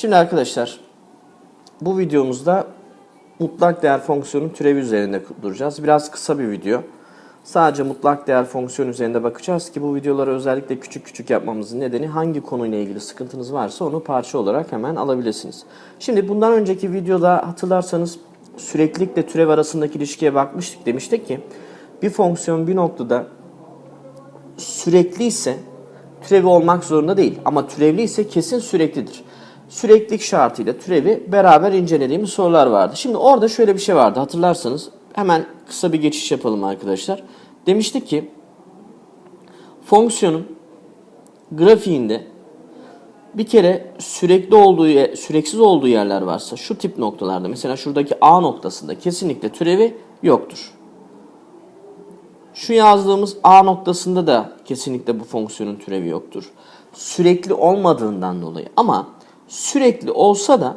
Şimdi arkadaşlar bu videomuzda mutlak değer fonksiyonun türevi üzerinde duracağız. Biraz kısa bir video. Sadece mutlak değer fonksiyon üzerinde bakacağız ki bu videoları özellikle küçük küçük yapmamızın nedeni hangi konuyla ilgili sıkıntınız varsa onu parça olarak hemen alabilirsiniz. Şimdi bundan önceki videoda hatırlarsanız süreklilikle türev arasındaki ilişkiye bakmıştık. Demiştik ki bir fonksiyon bir noktada sürekli ise türevi olmak zorunda değil ama türevli ise kesin süreklidir. Süreklilik şartıyla türevi beraber incelediğimiz sorular vardı. Şimdi orada şöyle bir şey vardı hatırlarsanız hemen kısa bir geçiş yapalım arkadaşlar. Demiştik ki fonksiyonun grafiğinde bir kere sürekli olduğu, süreksiz olduğu yerler varsa şu tip noktalarda mesela şuradaki A noktasında kesinlikle türevi yoktur. Şu yazdığımız A noktasında da kesinlikle bu fonksiyonun türevi yoktur. Sürekli olmadığından dolayı ama sürekli olsa da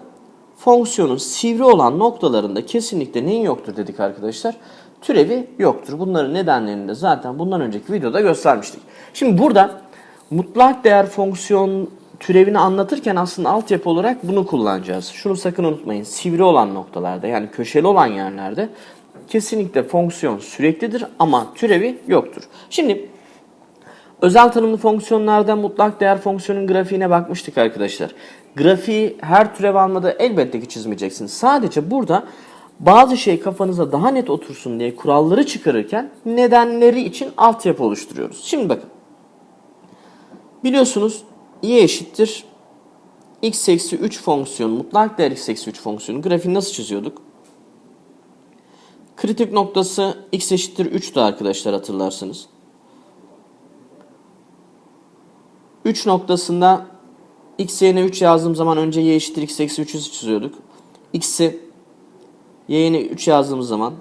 fonksiyonun sivri olan noktalarında kesinlikle neyin yoktur dedik arkadaşlar? Türevi yoktur. Bunların nedenlerini de zaten bundan önceki videoda göstermiştik. Şimdi burada mutlak değer fonksiyon türevini anlatırken aslında altyapı olarak bunu kullanacağız. Şunu sakın unutmayın. Sivri olan noktalarda yani köşeli olan yerlerde kesinlikle fonksiyon süreklidir ama türevi yoktur. Şimdi özel tanımlı fonksiyonlardan mutlak değer fonksiyonun grafiğine bakmıştık arkadaşlar. Grafiği her türev almada elbette ki çizmeyeceksiniz. Sadece burada bazı şey kafanıza daha net otursun diye kuralları çıkarırken nedenleri için altyapı oluşturuyoruz. Şimdi bakın. Biliyorsunuz y eşittir x eksi 3 fonksiyon mutlak değer x eksi 3 fonksiyonu grafiğini nasıl çiziyorduk? Kritik noktası x eşittir 3'tü arkadaşlar hatırlarsınız. 3 noktasında x yerine 3 yazdığım zaman önce y eşittir x eksi 3'ü çiziyorduk. x'i y yerine 3 yazdığımız zaman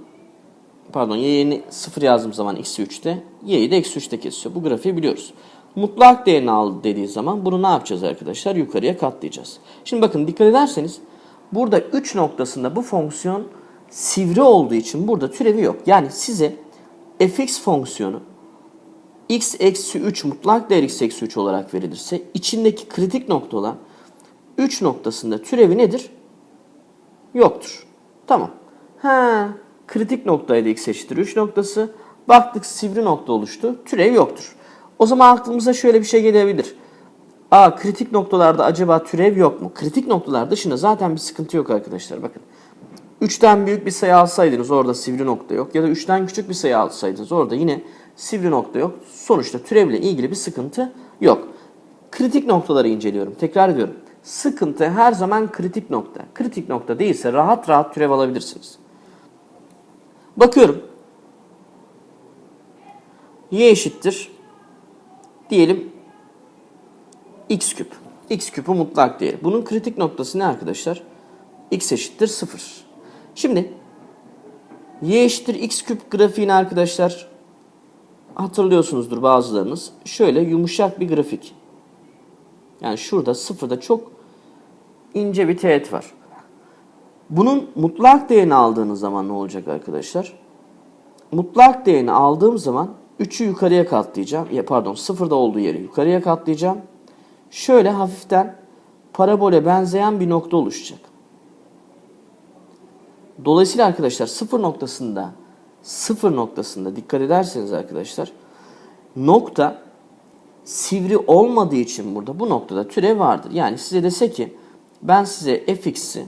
pardon y yerine 0 yazdığım zaman x'i 3'te y'yi de eksi 3'te kesiyor. Bu grafiği biliyoruz. Mutlak değerini al dediği zaman bunu ne yapacağız arkadaşlar? Yukarıya katlayacağız. Şimdi bakın dikkat ederseniz burada 3 noktasında bu fonksiyon sivri olduğu için burada türevi yok. Yani size fx fonksiyonu x eksi 3 mutlak değer x eksi 3 olarak verilirse içindeki kritik nokta olan 3 noktasında türevi nedir? Yoktur. Tamam. Ha, kritik noktaydı x eşittir 3 noktası. Baktık sivri nokta oluştu. Türev yoktur. O zaman aklımıza şöyle bir şey gelebilir. Aa kritik noktalarda acaba türev yok mu? Kritik noktalar dışında zaten bir sıkıntı yok arkadaşlar. Bakın. 3'ten büyük bir sayı alsaydınız orada sivri nokta yok. Ya da 3'ten küçük bir sayı alsaydınız orada yine sivri nokta yok. Sonuçta türevle ilgili bir sıkıntı yok. Kritik noktaları inceliyorum. Tekrar ediyorum. Sıkıntı her zaman kritik nokta. Kritik nokta değilse rahat rahat türev alabilirsiniz. Bakıyorum. Y eşittir. Diyelim x küp. x küpü mutlak değeri. Bunun kritik noktası ne arkadaşlar? x eşittir 0. Şimdi y eşittir x küp grafiğini arkadaşlar hatırlıyorsunuzdur bazılarınız. Şöyle yumuşak bir grafik. Yani şurada sıfırda çok ince bir teğet var. Bunun mutlak değerini aldığınız zaman ne olacak arkadaşlar? Mutlak değerini aldığım zaman 3'ü yukarıya katlayacağım. Ya pardon sıfırda olduğu yeri yukarıya katlayacağım. Şöyle hafiften parabole benzeyen bir nokta oluşacak. Dolayısıyla arkadaşlar sıfır noktasında sıfır noktasında dikkat ederseniz arkadaşlar nokta sivri olmadığı için burada bu noktada türev vardır. Yani size dese ki ben size fx'i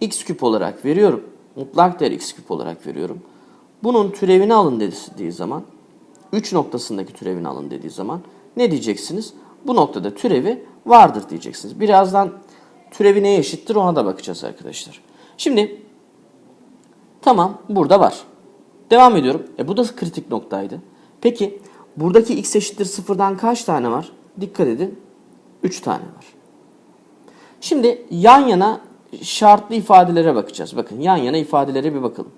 x küp olarak veriyorum. Mutlak değer x küp olarak veriyorum. Bunun türevini alın dediği zaman 3 noktasındaki türevini alın dediği zaman ne diyeceksiniz? Bu noktada türevi vardır diyeceksiniz. Birazdan türevi neye eşittir ona da bakacağız arkadaşlar. Şimdi tamam burada var. Devam ediyorum. E bu da kritik noktaydı. Peki buradaki x eşittir sıfırdan kaç tane var? Dikkat edin. 3 tane var. Şimdi yan yana şartlı ifadelere bakacağız. Bakın yan yana ifadelere bir bakalım.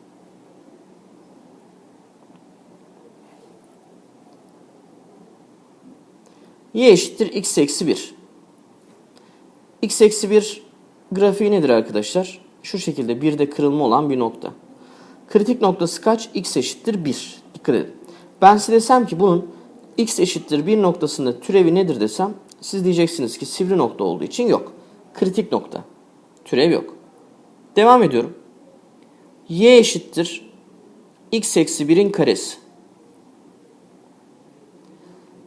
y eşittir x eksi 1. x eksi 1 grafiği nedir arkadaşlar? Şu şekilde bir de kırılma olan bir nokta. Kritik noktası kaç? x eşittir 1. Dikkat edin. Ben size desem ki bunun x eşittir 1 noktasında türevi nedir desem siz diyeceksiniz ki sivri nokta olduğu için yok. Kritik nokta. Türev yok. Devam ediyorum. y eşittir x eksi 1'in karesi.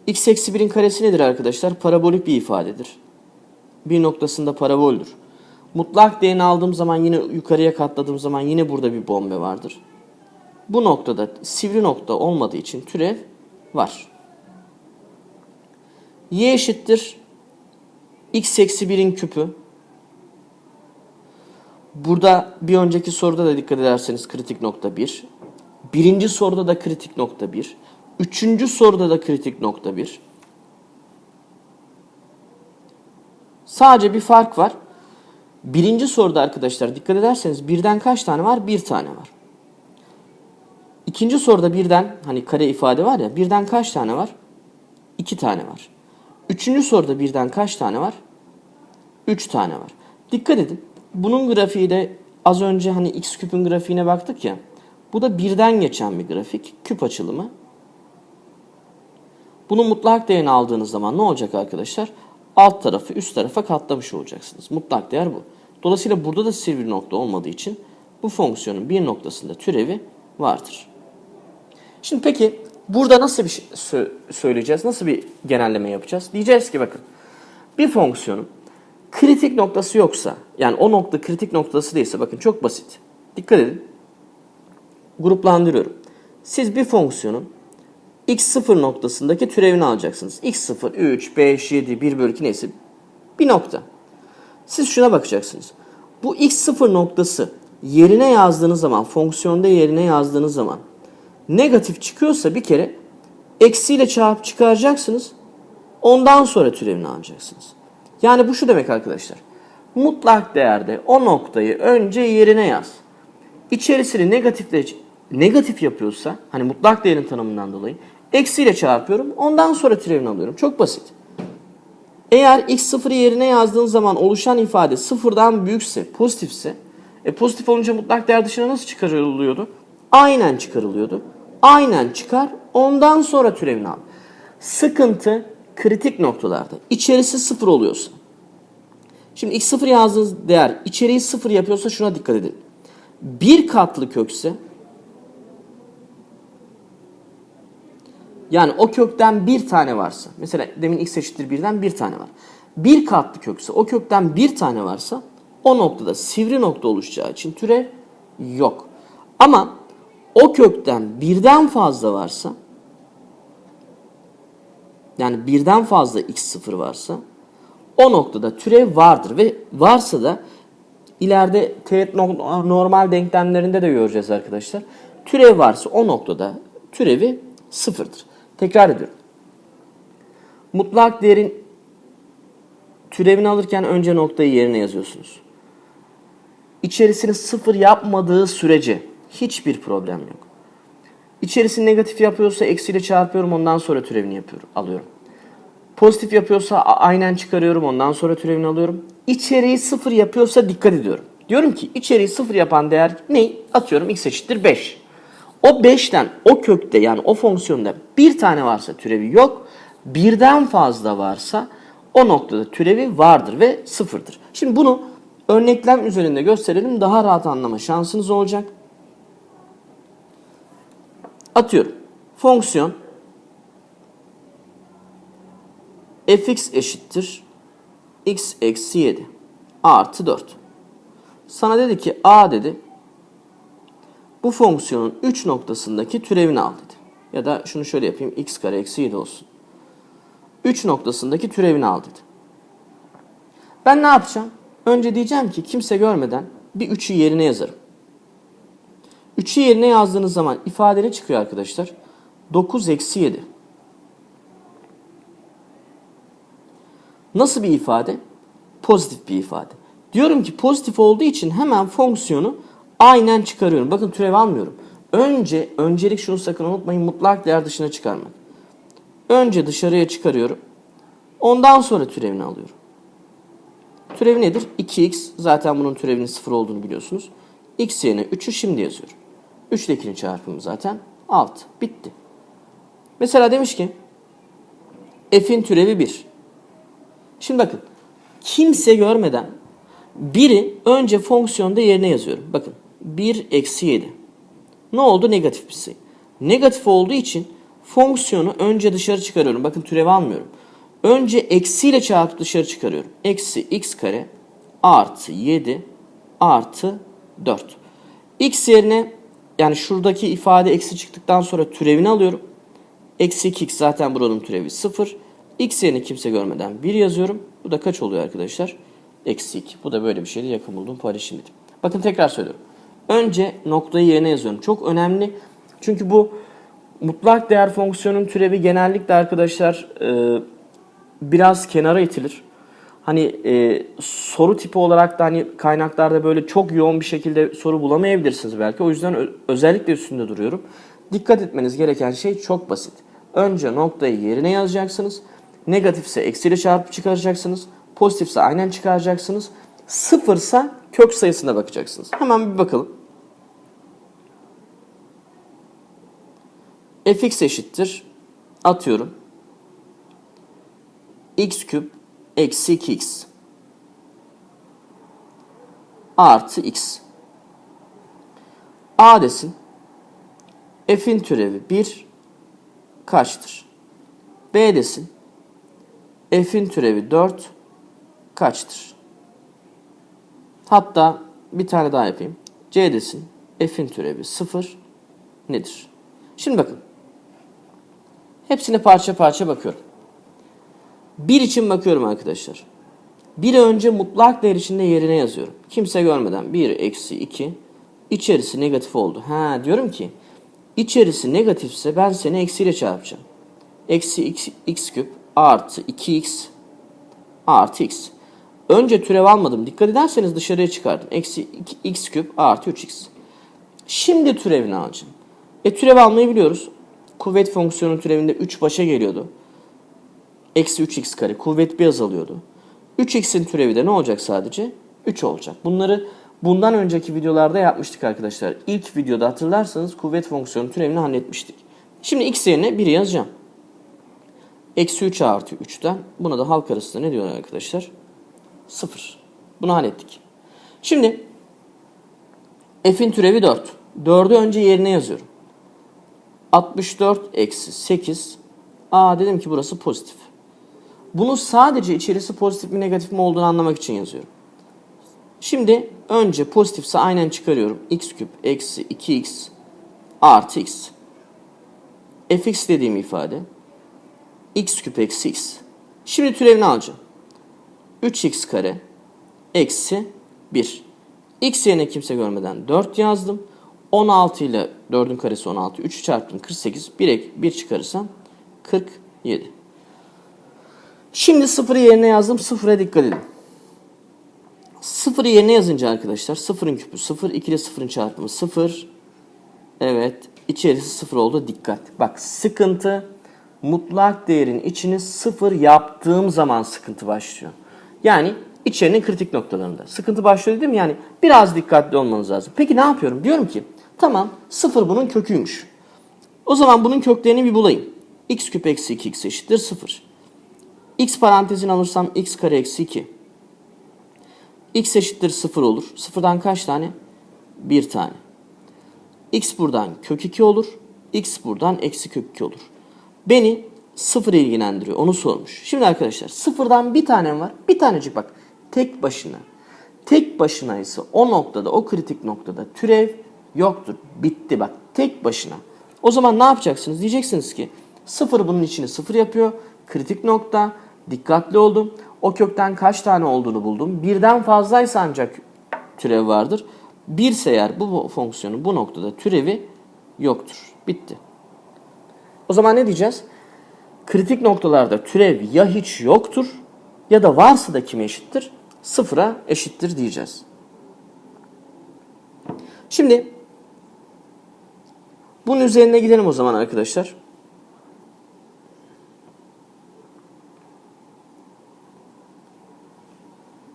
x eksi 1'in karesi nedir arkadaşlar? Parabolik bir ifadedir. Bir noktasında paraboldür. Mutlak değerini aldığım zaman yine yukarıya katladığım zaman yine burada bir bombe vardır. Bu noktada sivri nokta olmadığı için türev var. y eşittir x eksi 1'in küpü. Burada bir önceki soruda da dikkat ederseniz kritik nokta 1. Birinci soruda da kritik nokta 1. Üçüncü soruda da kritik nokta 1. Sadece bir fark var. Birinci soruda arkadaşlar dikkat ederseniz birden kaç tane var? Bir tane var. İkinci soruda birden hani kare ifade var ya birden kaç tane var? İki tane var. Üçüncü soruda birden kaç tane var? Üç tane var. Dikkat edin. Bunun grafiği de az önce hani x küpün grafiğine baktık ya. Bu da birden geçen bir grafik. Küp açılımı. Bunu mutlak değerini aldığınız zaman ne olacak arkadaşlar? Alt tarafı üst tarafa katlamış olacaksınız. Mutlak değer bu. Dolayısıyla burada da sivri nokta olmadığı için bu fonksiyonun bir noktasında türevi vardır. Şimdi peki burada nasıl bir şey sö- söyleyeceğiz? Nasıl bir genelleme yapacağız? Diyeceğiz ki bakın bir fonksiyonun kritik noktası yoksa yani o nokta kritik noktası değilse bakın çok basit. Dikkat edin. Gruplandırıyorum. Siz bir fonksiyonun x0 noktasındaki türevini alacaksınız. x0, 3, 5, 7, 1 bölü 2 neyse bir nokta. Siz şuna bakacaksınız. Bu x0 noktası yerine yazdığınız zaman, fonksiyonda yerine yazdığınız zaman negatif çıkıyorsa bir kere eksiyle çarpıp çıkaracaksınız. Ondan sonra türevini alacaksınız. Yani bu şu demek arkadaşlar. Mutlak değerde o noktayı önce yerine yaz. İçerisini negatifle negatif yapıyorsa hani mutlak değerin tanımından dolayı eksiyle çarpıyorum. Ondan sonra türevini alıyorum. Çok basit. Eğer x0'ı yerine yazdığın zaman oluşan ifade sıfırdan büyükse, pozitifse, e pozitif olunca mutlak değer dışına nasıl çıkarılıyordu? Aynen çıkarılıyordu. Aynen çıkar, ondan sonra türevini al. Sıkıntı kritik noktalarda. İçerisi sıfır oluyorsa. Şimdi x0 yazdığınız değer içeriği sıfır yapıyorsa şuna dikkat edin. Bir katlı kökse Yani o kökten bir tane varsa, mesela demin x eşittir birden bir tane var. Bir katlı kökse, o kökten bir tane varsa o noktada sivri nokta oluşacağı için türev yok. Ama o kökten birden fazla varsa, yani birden fazla x0 varsa o noktada türev vardır ve varsa da ileride teğet no- normal denklemlerinde de göreceğiz arkadaşlar. Türev varsa o noktada türevi sıfırdır. Tekrar ediyorum. Mutlak değerin türevini alırken önce noktayı yerine yazıyorsunuz. İçerisini sıfır yapmadığı sürece hiçbir problem yok. İçerisini negatif yapıyorsa eksiyle çarpıyorum ondan sonra türevini yapıyorum, alıyorum. Pozitif yapıyorsa aynen çıkarıyorum ondan sonra türevini alıyorum. İçeriği sıfır yapıyorsa dikkat ediyorum. Diyorum ki içeriği sıfır yapan değer ne? Atıyorum x eşittir 5. O 5'ten o kökte yani o fonksiyonda bir tane varsa türevi yok. Birden fazla varsa o noktada türevi vardır ve sıfırdır. Şimdi bunu örneklem üzerinde gösterelim daha rahat anlama şansınız olacak. Atıyorum. Fonksiyon fx eşittir x eksi 7 artı 4. Sana dedi ki a dedi bu fonksiyonun 3 noktasındaki türevini al dedi. Ya da şunu şöyle yapayım x kare eksi 7 olsun. 3 noktasındaki türevini al dedi. Ben ne yapacağım? Önce diyeceğim ki kimse görmeden bir 3'ü yerine yazarım. 3'ü yerine yazdığınız zaman ifade ne çıkıyor arkadaşlar? 9 eksi 7. Nasıl bir ifade? Pozitif bir ifade. Diyorum ki pozitif olduğu için hemen fonksiyonu aynen çıkarıyorum. Bakın türev almıyorum. Önce, öncelik şunu sakın unutmayın mutlak değer dışına çıkarmak. Önce dışarıya çıkarıyorum. Ondan sonra türevini alıyorum. Türevi nedir? 2x. Zaten bunun türevinin 0 olduğunu biliyorsunuz. x yerine 3'ü şimdi yazıyorum. 3 ile 2'nin çarpımı zaten 6. Bitti. Mesela demiş ki f'in türevi 1. Şimdi bakın kimse görmeden biri önce fonksiyonda yerine yazıyorum. Bakın 1 eksi 7. Ne oldu? Negatif bir sayı. Negatif olduğu için fonksiyonu önce dışarı çıkarıyorum. Bakın türev almıyorum. Önce eksiyle çarpıp dışarı çıkarıyorum. Eksi x kare artı 7 artı 4. x yerine yani şuradaki ifade eksi çıktıktan sonra türevini alıyorum. Eksi 2x zaten buranın türevi 0. x yerine kimse görmeden 1 yazıyorum. Bu da kaç oluyor arkadaşlar? Eksi 2. Bu da böyle bir şeydi. Yakın bulduğum paylaşım dedim. Bakın tekrar söylüyorum. Önce noktayı yerine yazıyorum. Çok önemli. Çünkü bu mutlak değer fonksiyonun türevi genellikle arkadaşlar e, biraz kenara itilir. Hani e, soru tipi olarak da hani kaynaklarda böyle çok yoğun bir şekilde soru bulamayabilirsiniz belki. O yüzden özellikle üstünde duruyorum. Dikkat etmeniz gereken şey çok basit. Önce noktayı yerine yazacaksınız. Negatifse eksiyle çarpıp çıkaracaksınız. Pozitifse aynen çıkaracaksınız. Sıfırsa kök sayısına bakacaksınız. Hemen bir bakalım. fx eşittir. Atıyorum. x küp eksi 2x artı x. A desin. F'in türevi 1 kaçtır? B desin. F'in türevi 4 kaçtır? Hatta bir tane daha yapayım. C desin. F'in türevi 0 nedir? Şimdi bakın. Hepsine parça parça bakıyorum. Bir için bakıyorum arkadaşlar. Bir önce mutlak değer içinde yerine yazıyorum. Kimse görmeden 1 eksi 2 içerisi negatif oldu. Ha diyorum ki içerisi negatifse ben seni eksiyle çarpacağım. Eksi x, x küp artı 2x artı x. Önce türev almadım. Dikkat ederseniz dışarıya çıkardım. Eksi 2, x küp artı 3x. Şimdi türevini alacağım. E türev almayı biliyoruz. Kuvvet fonksiyonu türevinde 3 başa geliyordu. Eksi 3x kare kuvvet bir azalıyordu. 3x'in türevi de ne olacak sadece? 3 olacak. Bunları bundan önceki videolarda yapmıştık arkadaşlar. İlk videoda hatırlarsanız kuvvet fonksiyonu türevini halletmiştik. Şimdi x yerine 1'i yazacağım. Eksi 3 artı 3'ten buna da halk arasında ne diyorlar arkadaşlar? 0. Bunu hallettik. Şimdi f'in türevi 4. 4'ü önce yerine yazıyorum. 64 eksi 8. Aa dedim ki burası pozitif. Bunu sadece içerisi pozitif mi negatif mi olduğunu anlamak için yazıyorum. Şimdi önce pozitifse aynen çıkarıyorum. x küp eksi 2x artı x. fx dediğim ifade x küp eksi x. Şimdi türevini alacağım. 3x kare eksi 1. x yerine kimse görmeden 4 yazdım. 16 ile 4'ün karesi 16. 3'ü çarptım 48. 1, ek, 1 çıkarırsam 47. Şimdi sıfırı yerine yazdım. Sıfıra dikkat edin. Sıfırı yerine yazınca arkadaşlar sıfırın küpü sıfır. 2 ile sıfırın çarpımı sıfır. Evet. içerisi sıfır oldu. Dikkat. Bak sıkıntı mutlak değerin içini sıfır yaptığım zaman sıkıntı başlıyor. Yani içerinin kritik noktalarında. Sıkıntı başlıyor dedim yani biraz dikkatli olmanız lazım. Peki ne yapıyorum? Diyorum ki tamam sıfır bunun köküymüş. O zaman bunun köklerini bir bulayım. x küp eksi 2x eşittir 0. x parantezini alırsam x kare eksi 2. x eşittir 0 olur. Sıfırdan kaç tane? 1 tane. x buradan kök 2 olur. x buradan eksi kök 2 olur. Beni sıfır ilgilendiriyor. Onu sormuş. Şimdi arkadaşlar sıfırdan bir tanem var. Bir tanecik bak. Tek başına. Tek başına ise o noktada, o kritik noktada türev yoktur. Bitti bak. Tek başına. O zaman ne yapacaksınız? Diyeceksiniz ki sıfır bunun içini sıfır yapıyor. Kritik nokta. Dikkatli oldum. O kökten kaç tane olduğunu buldum. Birden fazlaysa ancak türev vardır. Birse eğer bu fonksiyonun bu noktada türevi yoktur. Bitti. O zaman ne diyeceğiz? Kritik noktalarda türev ya hiç yoktur ya da varsa da kime eşittir? Sıfıra eşittir diyeceğiz. Şimdi bunun üzerine gidelim o zaman arkadaşlar.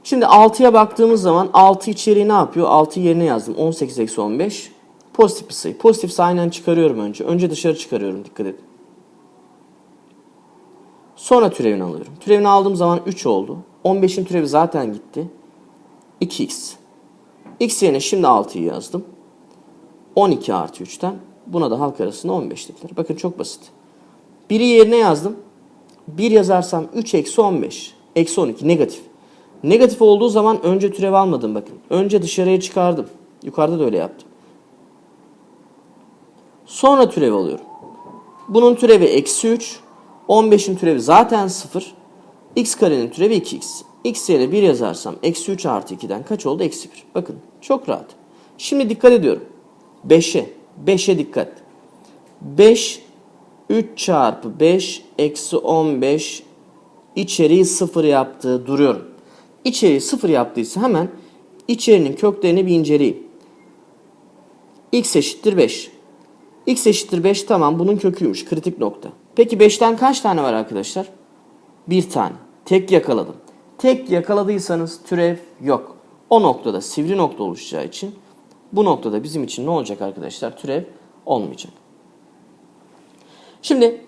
Şimdi 6'ya baktığımız zaman 6 içeriği ne yapıyor? 6 yerine yazdım. 18 eksi 15. Pozitif bir sayı. Pozitifse aynen çıkarıyorum önce. Önce dışarı çıkarıyorum. Dikkat edin. Sonra türevini alıyorum. Türevini aldığım zaman 3 oldu. 15'in türevi zaten gitti. 2x. x yerine şimdi 6'yı yazdım. 12 artı 3'ten buna da halk arasında 15 dediler. Bakın çok basit. 1'i yerine yazdım. 1 yazarsam 3 eksi 15. Eksi 12 negatif. Negatif olduğu zaman önce türev almadım bakın. Önce dışarıya çıkardım. Yukarıda da öyle yaptım. Sonra türev alıyorum. Bunun türevi eksi 3. 15'in türevi zaten 0. x karenin türevi 2x. x yerine 1 yazarsam eksi 3 artı 2'den kaç oldu? Eksi 1. Bakın çok rahat. Şimdi dikkat ediyorum. 5'e. 5'e dikkat. 5 3 çarpı 5 eksi 15 içeriği 0 yaptı. Duruyorum. İçeriği 0 yaptıysa hemen içerinin köklerini bir inceleyeyim. x eşittir 5. x eşittir 5 tamam bunun köküymüş. Kritik nokta. Peki 5'ten kaç tane var arkadaşlar? Bir tane. Tek yakaladım. Tek yakaladıysanız türev yok. O noktada sivri nokta oluşacağı için bu noktada bizim için ne olacak arkadaşlar? Türev olmayacak. Şimdi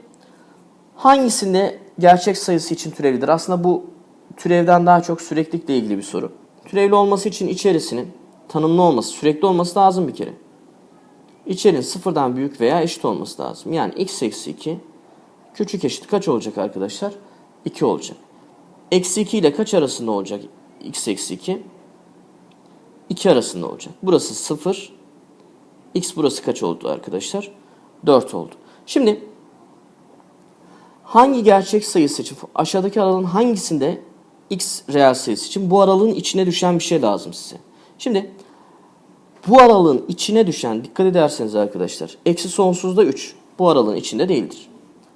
hangisinde gerçek sayısı için türevlidir? Aslında bu türevden daha çok süreklilikle ilgili bir soru. Türevli olması için içerisinin tanımlı olması, sürekli olması lazım bir kere. İçerinin sıfırdan büyük veya eşit olması lazım. Yani x eksi 2 küçük eşit kaç olacak arkadaşlar? 2 olacak. Eksi 2 ile kaç arasında olacak x eksi 2? 2 arasında olacak. Burası 0. X burası kaç oldu arkadaşlar? 4 oldu. Şimdi hangi gerçek sayısı için aşağıdaki aralığın hangisinde x reel sayısı için bu aralığın içine düşen bir şey lazım size. Şimdi bu aralığın içine düşen dikkat ederseniz arkadaşlar eksi sonsuzda 3 bu aralığın içinde değildir.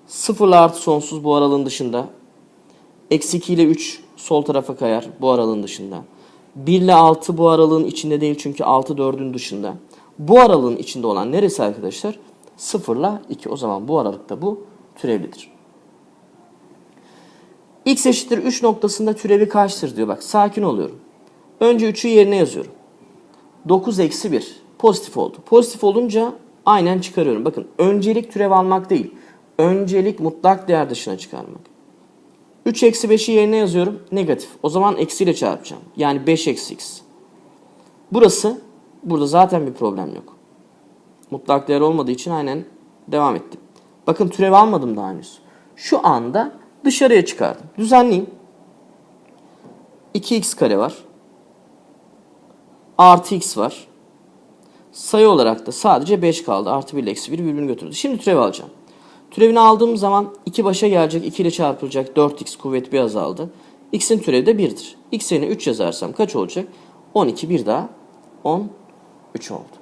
0 ile artı sonsuz bu aralığın dışında. Eksi 2 ile 3 sol tarafa kayar bu aralığın dışında. 1 ile 6 bu aralığın içinde değil çünkü 6 4'ün dışında. Bu aralığın içinde olan neresi arkadaşlar? 0 ile 2. O zaman bu aralıkta bu türevlidir. X eşittir 3 noktasında türevi kaçtır diyor. Bak sakin oluyorum. Önce 3'ü yerine yazıyorum. 9 eksi 1 pozitif oldu. Pozitif olunca aynen çıkarıyorum. Bakın öncelik türev almak değil. Öncelik mutlak değer dışına çıkarmak. 3 eksi 5'i yerine yazıyorum. Negatif. O zaman eksiyle çarpacağım. Yani 5 eksi x. Burası burada zaten bir problem yok. Mutlak değer olmadığı için aynen devam ettim. Bakın türev almadım daha henüz. Şu anda dışarıya çıkardım. Düzenleyeyim. 2x kare var. Artı x var. Sayı olarak da sadece 5 kaldı. Artı 1 ile eksi 1 birbirini götürdü. Şimdi türev alacağım. Türevini aldığım zaman 2 başa gelecek. 2 ile çarpılacak. 4x kuvvet bir azaldı. x'in türevi de 1'dir. x yerine 3 yazarsam kaç olacak? 12 bir daha 13 oldu.